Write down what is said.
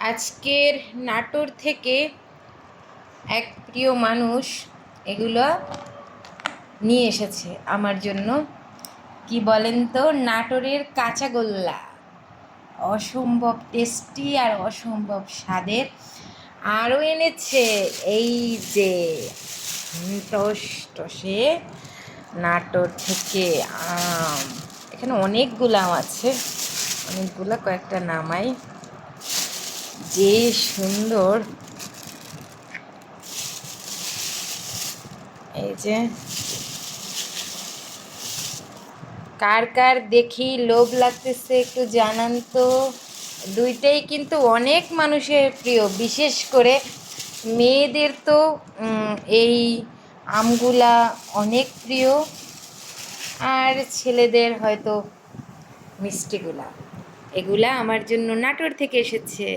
আজকের নাটোর থেকে এক প্রিয় মানুষ এগুলো নিয়ে এসেছে আমার জন্য। কি বলেন তো? নাটোরের কাঁচাগোল্লা। অসম্ভব টেস্টি আর অসম্ভব স্বাদের। আরও এনেছে এই যে টস টসে নাটোর থেকে আম। এখানে অনেকগুলো আছে। অনেকগুলো কয়েকটা নামাই। যে সুন্দর। এই যে। কার কার দেখি লোভ লাগতেছে একটু জানান তো। দুইটাই কিন্তু অনেক মানুষের প্রিয়, বিশেষ করে মেয়েদের তো এই আমগুলা অনেক প্রিয়। আর ছেলেদের হয়তো মিষ্টিগুলা। এগুলা আমার জন্য নাটোর থেকে এসেছে।